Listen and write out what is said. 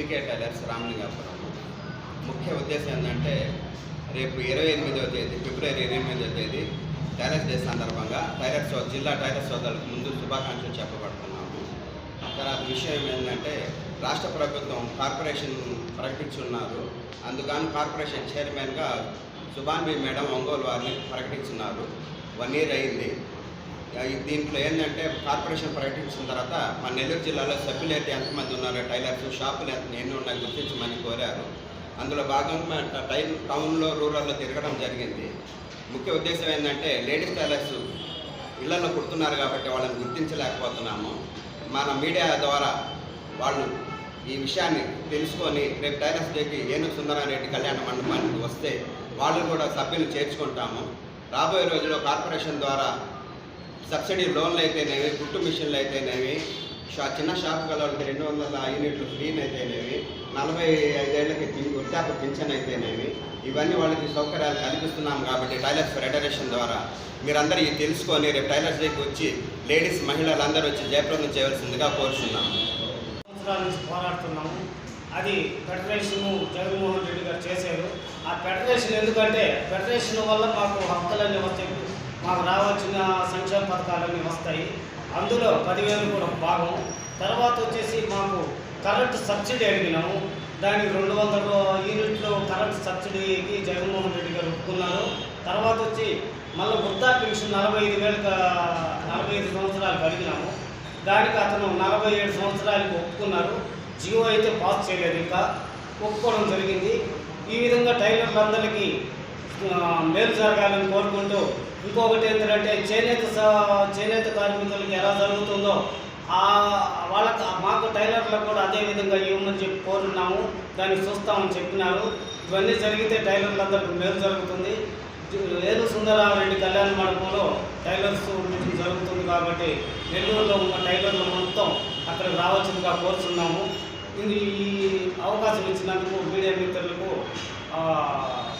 GK tailors Ramalingapuram. ముఖ్య ఉద్దేశం ఏంటంటే రేపు ఇరవై ఎనిమిదవ తేదీ ఫిబ్రవరి ఇరవై ఎనిమిదవ తేదీ టైలర్స్ డే సందర్భంగా టైలర్స్ జిల్లా టైలర్స్ సోదరులకు ముందు శుభాకాంక్షలు చెప్పబడుతున్నాము. తర్వాత విషయం ఏంటంటే రాష్ట్ర ప్రభుత్వం కార్పొరేషన్ ప్రకటించున్నారు అందుకని కార్పొరేషన్ చైర్మన్గా సుభాన్బి మేడం ఒంగోలు వారిని ప్రకటించున్నారు. వన్ ఇయర్ అయింది. దీంట్లో ఏంటంటే కార్పొరేషన్ ప్రకటించిన తర్వాత మన నెల్లూరు జిల్లాలో సభ్యులు అయితే ఎంతమంది ఉన్నారో టైలర్స్ షాపులు ఎంత ఎన్ని ఉన్నాయి గుర్తించమని కోరారు. అందులో భాగంగా టై టౌన్లో రూరల్లో తిరగడం జరిగింది. ముఖ్య ఉద్దేశం ఏంటంటే లేడీస్ టైలర్స్ ఇళ్ళలో కుడుతున్నారు కాబట్టి వాళ్ళని గుర్తించలేకపోతున్నాము. మన మీడియా ద్వారా వాళ్ళు ఈ విషయాన్ని తెలుసుకొని రేపు టైలర్స్ డేకి ఏనుగు సుందరారెడ్డి కళ్యాణ మండపానికి వస్తే వాళ్ళు కూడా సభ్యులు చేర్చుకుంటాము. రాబోయే రోజుల్లో కార్పొరేషన్ ద్వారా సబ్సిడీ లోన్లు అయితేనేవి గుట్టు మిషన్లు అయితేనేవి షా చిన్న షాప్ గల రెండు వందల యూనిట్లు ఫ్రీన్ అయితేనేవి నలభై ఐదేళ్ళకి పిన్ వృద్ధాప్య పింఛన్ అయితేనేవి ఇవన్నీ వాళ్ళకి సౌకర్యాలు కల్పిస్తున్నాం కాబట్టి టైలర్స్ ఫెడరేషన్ ద్వారా. మీరందరూ ఇది తెలుసుకొని రేపు టైలర్స్ డేకి వచ్చి లేడీస్ మహిళలందరూ వచ్చి జయప్రదం చేయవలసిందిగా కోరుతున్నాము సంవత్సరాల నుంచి పోరాడుతున్నాము. అది ఫెడరేషన్ జగన్మోహన్ రెడ్డి గారు చేశారు. ఆ ఫెడరేషన్ ఎందుకంటే ఫెడరేషన్ వల్ల మాకు హక్కులన్నీ వచ్చాయి మాకు రావాల్సిన సంక్షేమ పథకాలన్నీ వస్తాయి. అందులో పదివేలు కూడా భాగం. తర్వాత వచ్చేసి మాకు కరెంట్ సబ్సిడీ అడిగినాము. దానికి రెండు వందల యూనిట్లు కరెంట్ సబ్సిడీకి జగన్మోహన్ రెడ్డి గారు ఒప్పుకున్నారు. తర్వాత వచ్చి మళ్ళీ వృద్ధా పెన్షన్ నలభై ఐదు వేల నలభై ఐదు సంవత్సరాలకు అడిగినాము. దానికి అతను నలభై ఏడు సంవత్సరాలకు ఒప్పుకున్నారు. జియో అయితే పాస్ చేయలేదు ఇంకా. ఒప్పుకోవడం జరిగింది. ఈ విధంగా టైలర్లందరికీ మేలు జరగాలని కోరుకుంటూ ఇంకొకటి ఏంటంటే చేనేత చేనేత కార్మికులకి ఎలా జరుగుతుందో వాళ్ళకి మాకు టైలర్లకు కూడా అదే విధంగా ఇవ్వమని చెప్పి కోరున్నాము. దాన్ని చూస్తామని చెప్పినారు. ఇవన్నీ జరిగితే టైలర్లందరికీ మేలు జరుగుతుంది. ఏలు సుందరారెడ్డి కళ్యాణ మండపంలో టైలర్స్ మీటింగ్ జరుగుతుంది కాబట్టి నెల్లూరులో ఉన్న టైలర్లు మొత్తం అక్కడికి రావాల్సిందిగా కోరుతున్నాము ఇది ఈ అవకాశం ఇచ్చినందుకు మీడియా మిత్రులకు